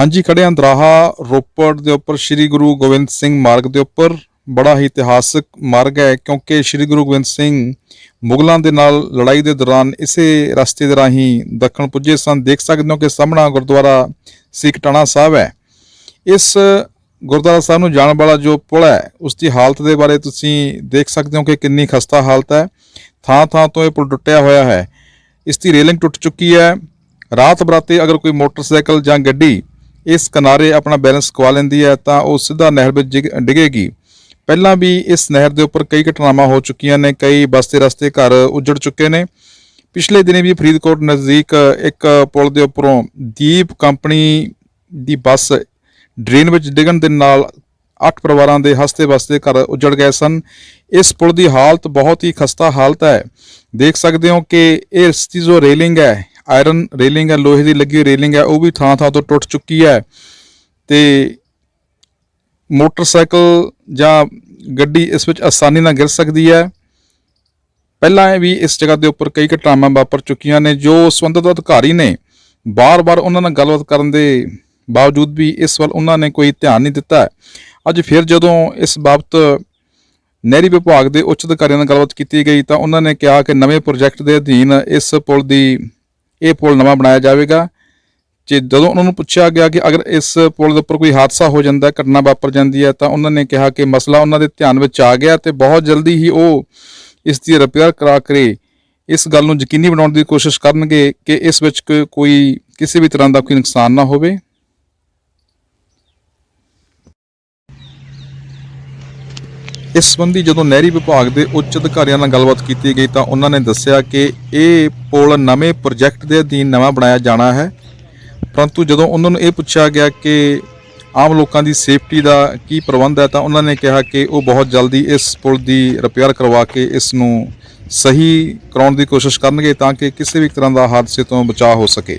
ਹਾਂਜੀ, ਖੜੇ ਹਾਂ ਦਰਾਹਾ, ਰੋਪੜ ਦੇ ਉੱਪਰ ਸ੍ਰੀ ਗੁਰੂ ਗੋਬਿੰਦ ਸਿੰਘ ਮਾਰਗ ਦੇ ਉੱਪਰ। ਬੜਾ ਹੀ ਇਤਿਹਾਸਕ ਮਾਰਗ ਹੈ, ਕਿਉਂਕਿ ਸ੍ਰੀ ਗੁਰੂ ਗੋਬਿੰਦ ਸਿੰਘ ਮੁਗਲਾਂ ਦੇ ਨਾਲ ਲੜਾਈ ਦੇ ਦੌਰਾਨ ਇਸੇ ਰਸਤੇ ਦੇ ਰਾਹੀਂ ਦੱਖਣ ਪੁੱਜੇ ਸਨ। ਦੇਖ ਸਕਦੇ ਹੋ ਕਿ ਸਾਹਮਣਾ ਗੁਰਦੁਆਰਾ ਸਿੱਖ ਟਾਣਾ ਸਾਹਿਬ ਹੈ। ਇਸ ਗੁਰਦੁਆਰਾ ਸਾਹਿਬ ਨੂੰ ਜਾਣ ਵਾਲਾ ਜੋ ਪੁਲ ਹੈ ਉਸ ਦੀ ਹਾਲਤ ਦੇ ਬਾਰੇ ਤੁਸੀਂ ਦੇਖ ਸਕਦੇ ਹੋ ਕਿ ਕਿੰਨੀ ਖਸਤਾ ਹਾਲਤ ਹੈ। ਥਾਂ ਥਾਂ ਤੋਂ ਇਹ ਪੁਲ ਟੁੱਟਿਆ ਹੋਇਆ ਹੈ। ਇਸ ਦੀ ਰੇਲਿੰਗ ਟੁੱਟ ਚੁੱਕੀ ਹੈ। ਰਾਤ ਬਰਾਤੇ ਅਗਰ ਕੋਈ ਮੋਟਰਸਾਈਕਲ ਜਾਂ ਗੱਡੀ ਇਸ ਕਿਨਾਰੇ ਆਪਣਾ ਬੈਲੈਂਸ ਗਵਾ ਲੈਂਦੀ ਹੈ ਤਾਂ ਉਹ ਸਿੱਧਾ ਨਹਿਰ ਵਿੱਚ ਡਿੱਗ- ਡਿੱਗੇਗੀ। ਪਹਿਲਾਂ ਵੀ ਇਸ ਨਹਿਰ ਦੇ ਉੱਪਰ ਕਈ ਘਟਨਾਵਾਂ ਹੋ ਚੁੱਕੀਆਂ ਨੇ, ਕਈ ਬਸਤੇ ਰਸਤੇ ਘਰ ਉਜੜ ਚੁੱਕੇ ਨੇ। ਪਿਛਲੇ ਦਿਨੇ ਵੀ ਫਰੀਦਕੋਟ ਨਜ਼ਦੀਕ ਇੱਕ ਪੁਲ ਦੇ ਉੱਪਰੋਂ ਦੀਪ ਕੰਪਨੀ ਦੀ ਬੱਸ ਡਰੇਨ ਵਿੱਚ ਡਿੱਗਣ ਦੇ ਨਾਲ ਅੱਠ ਪਰਿਵਾਰਾਂ ਦੇ ਹਸਤੇ ਵਸਤੇ ਘਰ ਉਜੜ ਗਏ ਸਨ। ਇਸ ਪੁਲ ਦੀ ਹਾਲਤ ਬਹੁਤ ਹੀ ਖਸਤਾ ਹਾਲਤ ਹੈ। ਦੇਖ ਸਕਦੇ ਹੋ ਕਿ ਇਹ ਇਸ ਦੀ ਜੋ ਰੇਲਿੰਗ ਹੈ। ਆਇਰਨ ਰੇਲਿੰਗ ਹੈ, ਲੋਹੇ ਦੀ ਲੱਗੀ ਰੇਲਿੰਗ ਹੈ, ਉਹ ਵੀ ਥਾਂ ਥਾਂ ਤੋਂ ਟੁੱਟ ਚੁੱਕੀ ਹੈ ਤੇ ਮੋਟਰਸਾਈਕਲ ਜਾਂ ਗੱਡੀ ਇਸ ਵਿੱਚ ਆਸਾਨੀ ਨਾਲ ਗਿਰ ਸਕਦੀ ਹੈ। ਪਹਿਲਾਂ ਵੀ ਇਸ ਜਗ੍ਹਾ ਦੇ ਉੱਪਰ ਕਈ ਘਟਨਾਵਾਂ ਵਾਪਰ ਚੁੱਕੀਆਂ ਨੇ ਜੋ ਸੰਬੰਧਿਤ ਅਧਿਕਾਰੀ ਨੇ ਬਾਰ-ਬਾਰ ਉਹਨਾਂ ਨਾਲ ਗੱਲਬਾਤ ਕਰਨ ਦੇ ਬਾਵਜੂਦ ਵੀ ਇਸ ਵੱਲ ਉਹਨਾਂ ਨੇ ਕੋਈ ਧਿਆਨ ਨਹੀਂ ਦਿੱਤਾ। ਅੱਜ ਫਿਰ ਜਦੋਂ ਇਸ ਬਾਬਤ ਨਹਿਰੀ ਵਿਭਾਗ ਦੇ ਉੱਚ ਅਧਿਕਾਰੀਆਂ ਨਾਲ ਗੱਲਬਾਤ ਕੀਤੀ ਗਈ ਤਾਂ ਉਹਨਾਂ ਨੇ ਕਿਹਾ ਕਿ ਨਵੇਂ ਪ੍ਰੋਜੈਕਟ ਦੇ ਅਧੀਨ ਇਸ ਪੁਲ ਦੀ ਇਹ ਪੁਲ ਨਵਾਂ ਬਣਾਇਆ ਜਾਵੇਗਾ। ਜੇ ਜਦੋਂ ਉਹਨਾਂ ਨੂੰ ਪੁੱਛਿਆ ਗਿਆ ਕਿ ਅਗਰ ਇਸ ਪੁਲ ਦੇ ਉੱਪਰ ਕੋਈ ਹਾਦਸਾ ਹੋ ਜਾਂਦਾ ਹੈ, ਘਟਨਾ ਵਾਪਰ ਜਾਂਦੀ ਹੈ ਤਾਂ ਉਹਨਾਂ ਨੇ ਕਿਹਾ ਕਿ ਮਸਲਾ ਉਹਨਾਂ ਦੇ ਧਿਆਨ ਵਿੱਚ ਆ ਗਿਆ ਤੇ ਬਹੁਤ ਜਲਦੀ ਹੀ ਉਹ ਇਸ ਦੀ ਰਿਪੇਅਰ ਕਰਾ ਕੇ ਇਸ ਗੱਲ ਨੂੰ ਯਕੀਨੀ ਬਣਾਉਣ ਦੀ ਕੋਸ਼ਿਸ਼ ਕਰਨਗੇ ਕਿ ਇਸ ਵਿੱਚ ਕੋਈ- ਕੋਈ ਕਿਸੇ ਵੀ ਤਰ੍ਹਾਂ ਦਾ ਕੋਈ ਨੁਕਸਾਨ ਨਾ ਹੋਵੇ। ਇਸ ਸੰਬੰਧੀ ਜਦੋਂ ਨਹਿਰੀ ਵਿਭਾਗ ਦੇ ਉੱਚ ਅਧਿਕਾਰੀਆਂ ਨਾਲ ਗੱਲਬਾਤ ਕੀਤੀ ਗਈ ਤਾਂ ਉਹਨਾਂ ਨੇ ਦੱਸਿਆ ਕਿ ਇਹ ਪੁਲ ਨਵੇਂ ਪ੍ਰੋਜੈਕਟ ਦੇ ਅਧੀਨ ਨਵਾਂ ਬਣਾਇਆ ਜਾਣਾ ਹੈ। ਪਰੰਤੂ ਜਦੋਂ ਉਹਨਾਂ ਨੂੰ ਇਹ ਪੁੱਛਿਆ ਗਿਆ ਕਿ ਆਮ ਲੋਕਾਂ ਦੀ ਸੇਫਟੀ ਦਾ ਕੀ ਪ੍ਰਬੰਧ ਹੈ ਤਾਂ ਉਹਨਾਂ ਨੇ ਕਿਹਾ ਕਿ ਉਹ ਬਹੁਤ ਜਲਦੀ ਇਸ ਪੁਲ ਦੀ ਰਿਪੇਅਰ ਕਰਵਾ ਕੇ ਇਸ ਨੂੰ ਸਹੀ ਕਰਾਉਣ ਦੀ ਕੋਸ਼ਿਸ਼ ਕਰਨਗੇ ਤਾਂ ਕਿ ਕਿਸੇ ਵੀ ਤਰ੍ਹਾਂ ਦਾ ਹਾਦਸੇ ਤੋਂ ਬਚਾਅ ਹੋ ਸਕੇ।